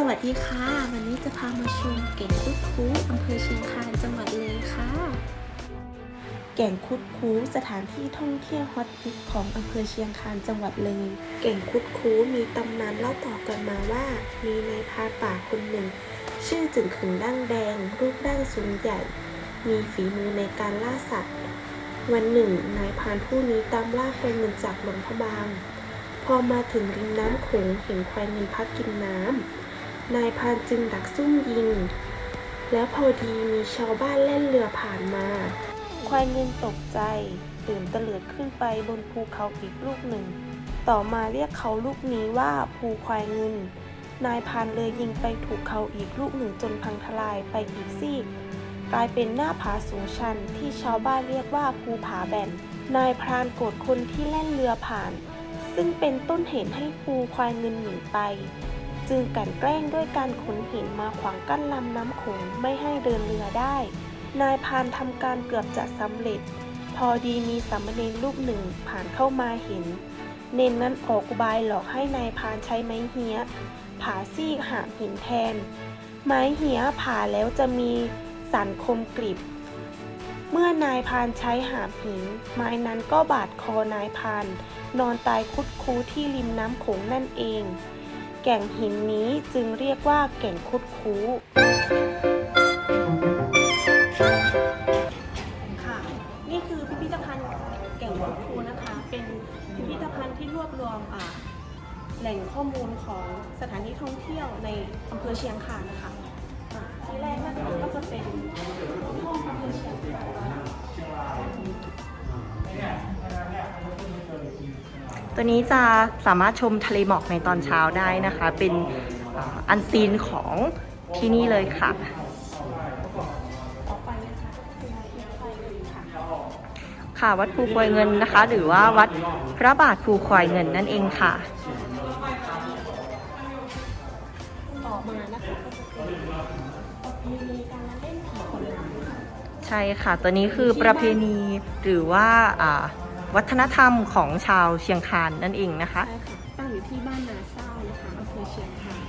สวัสดีค่ะ วันนี้จะพามาชมเก่งคุดคูอำเภอเชียงคานจังหวัดเลยค่ะ แก่งคุดคูสถานที่ท่องเที่ยวฮอตฮิตของอำเภอเชียงคานจังหวัดเลย แก่งคุดคูมีตำนานเล่าต่อกันมาว่า มีนายพรานป่าคนหนึ่ง ชื่อจึงขึงดั้งแดง รูปร่างสูงใหญ่ มีฝีมือในการล่าสัตว์ วันหนึ่ง นายพรานผู้นี้ตามล่าควายเงินจากหลวงพระบาง พอมาถึงริมน้ำโขงเห็นควายเงินพักกินน้ำ นายพานจึงดักซุ่มยิง แล้วพอดีมีชาวบ้านแล่นเรือผ่านมา ควายเงินตกใจตื่นตะเลิดขึ้นไปบนภูเขาอีกลูกหนึ่ง ต่อมาเรียกเขาลูกนี้ว่าภูควายเงิน นายพานเลยยิงไปถูกเขาอีกลูกหนึ่งจนพังทลายไปอีกซีกกลายเป็นหน้าผาสูงชันที่ชาวบ้านเรียกว่าภูผาแบน นายพรานโกรธคนที่แล่นเรือผ่าน ซึ่งเป็นต้นเหตุให้ภูควายเงินหนีไป จึงกันแกล้งด้วยการขนหินมาขวางกั้นลำน้ำโขงไม่ให้เดินเรือได้ นายพานทำการเกือบจะสำเร็จ พอดีมีสามเณรรูปหนึ่งผ่านเข้ามาเห็น เนนนั้นออกอุบายหลอกให้นายพานใช้ไม้เหี้ยผาซี่หามหินแทน ไม้เหี้ยผ่าแล้วจะมีสันคมกริบ เมื่อนายพานใช้หามหิน ไม้นั้นก็บาดคอนายพาน นอนตายคุดคูที่ริมน้ำโขงนั่นเอง แก่งหินนี้จึงเรียกว่าแก่งคุดคูค่ะ นี่คือพิพิธภัณฑ์แก่งคุดคูนะคะ เป็นพิพิธภัณฑ์ที่รวบรวมอ่าแหล่งข้อมูลของสถานที่ท่องเที่ยวในอำเภอเชียงคานนะคะอ่าที่แรกนะคะก็จะเป็นห้องอำเภอเชียงคาน ตัวนี้จะสามารถชมทะเลหมอกในตอนเช้าได้นะคะ เป็นอันซีนของที่นี่เลยค่ะต่อไปนะคะคืออะไฟเลยค่ะค่ะวัดภูควายเงินนะคะ หรือว่าวัดพระบาทภูควายเงินนั่นเองค่ะ ต่อมานะคะก็จะเป็นประเพณีการเล่นผีขนลังใช่ค่ะ ตัวนี้คือประเพณีหรือว่าอ่า วัฒนธรรมของชาวเชียงคานนั่นเองนะคะ ใช่ค่ะตั้งอยู่ที่บ้านนาเศร้านะคะอำเภอเชียงคาน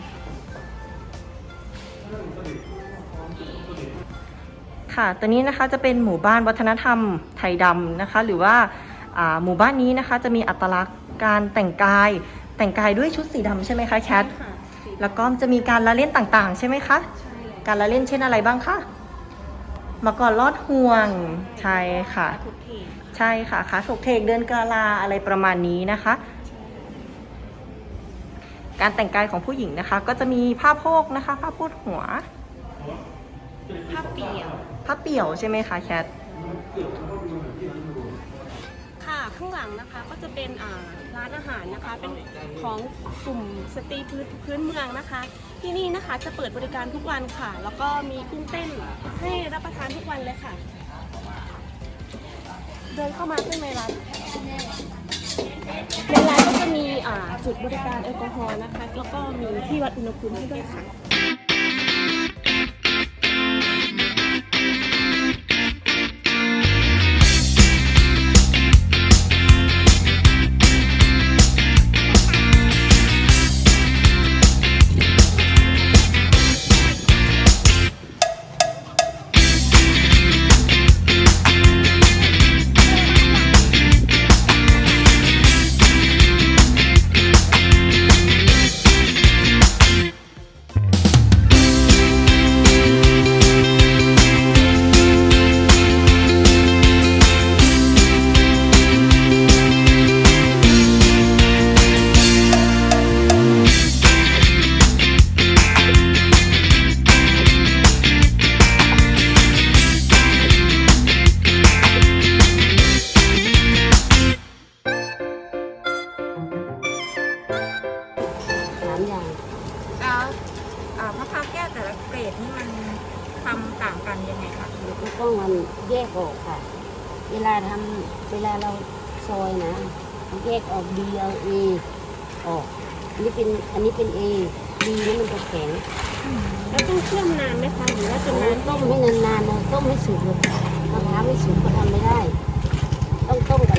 ค่ะตัวนี้นะคะจะเป็นหมู่บ้านวัฒนธรรมไทยดำนะคะ หรือว่าอ่าหมู่บ้านนี้นะคะจะมีอัตลักษณ์การแต่งกายแต่งกายด้วยชุดสีดำใช่ไหมคะแคทใช่ค่ะสีแล้วก็จะมีการละเล่นต่างๆ ใช่ไหมคะ ใช่เลยการละเล่นเช่นอะไรบ้างคะมาก่อนลอดห่วง ใช่ค่ะ ทุกที ใช่ค่ะขาถกเทกเดินกาลาอะไรประมาณนี้นะคะ การแต่งกายของผู้หญิงนะคะ ก็จะมีผ้าโพกนะคะ ผ้าพูดหัวภาพเปี่ยว ผ้าเปี่ยวใช่ไหมคะแคทค่ะข้างหลังนะคะก็จะเป็นอ่าร้านอาหารนะคะเป็นของกลุ่มสตรีพื้นพื้นเมืองนะคะ ที่นี่นะคะจะเปิดบริการทุกวันค่ะ แล้วก็มีกุ้งเต้นให้รับประทานทุกวันเลยค่ะ เดินเข้ามาข้างในร้านในร้านก็จะมีจุดบริการแอลกอฮอล์นะคะ แล้วก็มีที่วัดอุณหภูมิให้ด้วยค่ะ แก้วแต่ละเกรดนี่มันทำต่างกันยังไงคะแล้วก็มันแยกออกค่ะ เวลาทำเวลาเราซอยนะแยกออก B เอา A ออกอันนี้เป็นอันนี้เป็น A B นี่มันจะแข็งแล้วต้องเชื่อมนานไหมคะหรือว่าจะโอ้นานต้มให้นานๆนะต้มให้สุกเลยมะพร้าวไม่สุกก็ทำไม่ได้ ต้องต้มกับ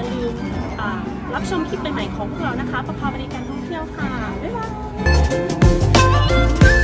าลืมรับชมคลิปใหม่ๆของพวกเรานะคะประพาบริการท่องเที่ยวค่ะ บ๊ายบาย